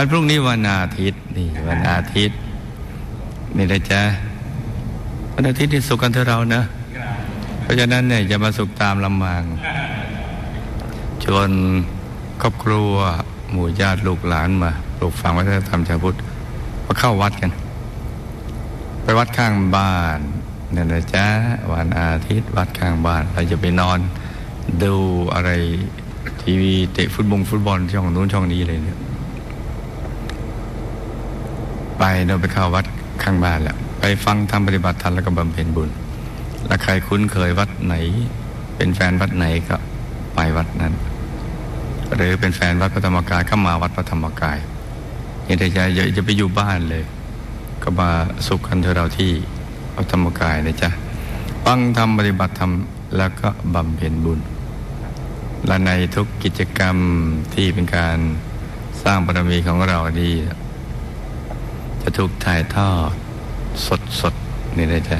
วันพรุ่งนี้วันอาทิตย์นี่วันอาทิตย์ นี่นะจ๊ะวันอาทิตย์นี่สุขกันเถอะเรานะ เพราะฉะนั้นเนี่ยจะมาสุขตามลำมังชวนครอบครัว หมู่ญาติลูกหลานมาปลูกฝังวัฒนธรรมชาวพุทธมาเข้าวัดกัน ไปวัดข้างบ้านนี่นะจ๊ะวันอาทิตย์วัดข้างบ้านเราจะไปนอนดูอะไรทีวีเตะฟุตบอลฟุตบอลช่องนู้นช่องนี้เลยเนี่ย ไปเราไปเข้าวัดข้างบ้านแหล้วไปฟังทำปฏิบัติธรรมแล้วก็บำเพ็ญบุญ แล้วใครคุ้นเคยวัดไหน เป็นแฟนวัดไหนก็ไปวัดนั้น หรือเป็นแฟนวัดพระธรรมกายก็มาวัดพระธรรมกายอย่าได้ใจอย่าจะไปอยู่บ้านเลย ก็มาสุขกันเถอะเราที่พระธรรมกายนะจ๊ะฟังทำปฏิบัติธรรมแล้วก็บำเพ็ญบุญ และในทุกกิจกรรมที่เป็นการสร้างบารมีของเราดี จะถูกถ่ายทอดสดสดนี่นะจ๊ะ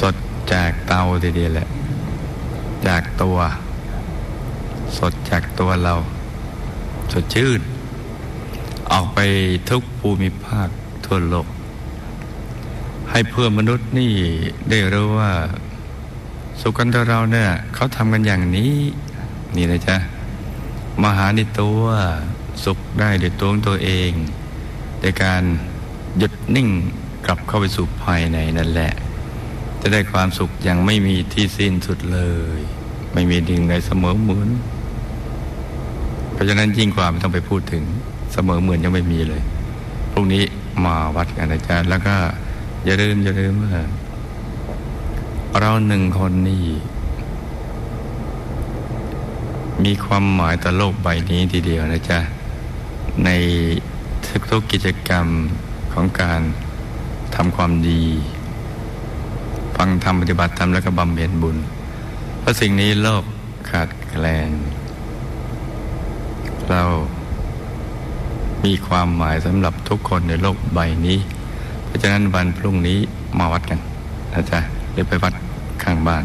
สดจากเตาทีเดียวแหละ จากตัว สดจากตัวเรา สดชื่น ออกไปทุกภูมิภาคทั่วโลก ให้เพื่อนมนุษย์นี่ได้รู้ว่า สุกันทเราเนี่ยเขาทำกันอย่างนี้ นี่นะจ๊ะ มหาในตัวสุขได้ด้วยตัวของตัวเอง โดยการหยุดนิ่งกลับเข้าไปสู่ภายในนั่นแหละ จะได้ความสุขอย่างไม่มีที่สิ้นสุดเลย ไม่มีดิ่งในเสมอเหมือนเพราะฉะนั้นยิ่งกว่าไม่ต้องไปพูดถึงเสมอเหมือนยังไม่มีเลยพรุ่งนี้มาวัดกันนะจ๊ะแล้วก็อย่าลืมอย่าลืมว่าเราหนึ่งคนนี่มีความหมายต่อโลกใบนี้ทีเดียวนะจ๊ะใน ทุกกิจกรรมของการทำความดี ฟังธรรมปฏิบัติธรรมแล้วก็บำเพ็ญบุญ เพราะสิ่งนี้โลกขาดแคลน เรามีความหมายสำหรับทุกคนในโลกใบนี้ เพราะฉะนั้นวันพรุ่งนี้มาวัดกันนะจ๊ะหรือไปวัดข้างบ้าน